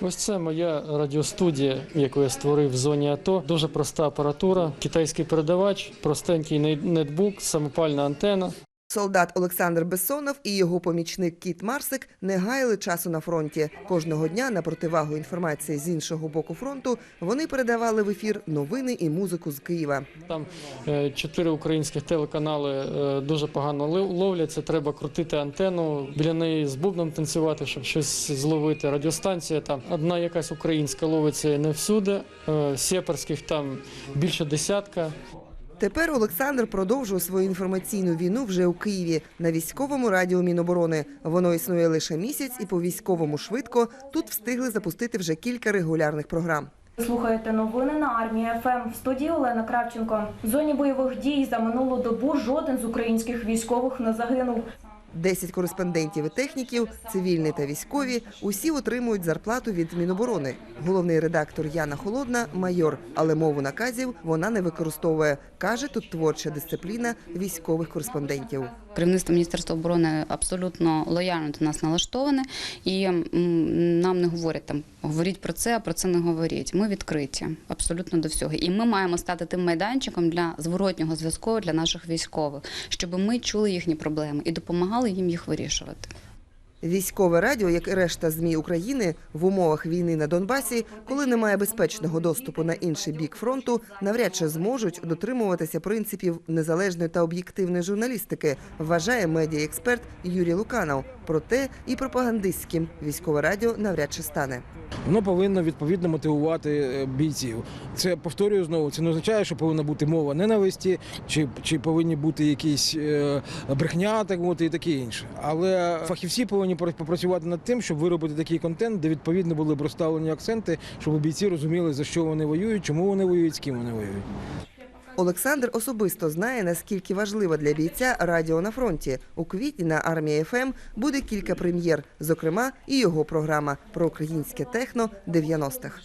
Ось це моя радіостудія, яку я створив в зоні АТО. Дуже проста апаратура, китайський передавач, простенький нет- нетбук, самопальна антена. Солдат Олександр Бессонов і його помічник Кіт Марсик не гаяли часу на фронті. Кожного дня на противагу інформації з іншого боку фронту вони передавали в ефір новини і музику з Києва. Там е, чотири українських телеканали е, дуже погано лов- ловлять. Треба крутити антенну, біля неї з бубном танцювати, щоб щось зловити. Радіостанція там одна якась українська ловиться не всюди. Е, Сєпарських там більше десятка. Тепер Олександр продовжує свою інформаційну війну вже у Києві на військовому радіо Міноборони. Воно існує лише місяць, і по військовому швидко тут встигли запустити вже кілька регулярних програм. Слухаєте новини на армії ФМ в студії Олена Кравченко. В зоні бойових дій за минулу добу жоден з українських військових не загинув. 10 кореспондентів і техніків, цивільні та військові, усі отримують зарплату від Міноборони. Головний редактор Яна Холодна майор, але мову наказів вона не використовує. каже, тут творча дисципліна військових кореспондентів. Керівництво Міністерства оборони абсолютно лояльно до нас налаштоване, і нам не говорять там говоріть про це, а про це не говоріть. Ми відкриті абсолютно до всього. І ми маємо стати тим майданчиком для зворотнього зв'язку для наших військових, щоб ми чули їхні проблеми і допомагали їм їх вирішувати. Військове радіо, як і решта змі України, в умовах війни на Донбасі, коли немає безпечного доступу на інший бік фронту, навряд чи зможуть дотримуватися принципів незалежної та об'єктивної журналістики, вважає медіаексперт Юрій Луканов. Проте і пропагандистським військове радіо навряд чи стане. Воно повинно відповідно мотивувати е, бійців. Це повторюю знову. Це не означає, що повинна бути мова ненависті, чи, чи повинні бути якісь е, брехня, так мовити, і таке інше. Але фахівці повинні попрацювати над тим, щоб виробити такий контент, де відповідно були б розставлені акценти, щоб бійці розуміли за що вони воюють, чому вони воюють, з ким вони воюють. Олександр особисто знає, наскільки важливо для бійця радіо на фронті. У квітні на армії ФМ буде кілька прем'єр, зокрема і його програма про українське техно 90-х.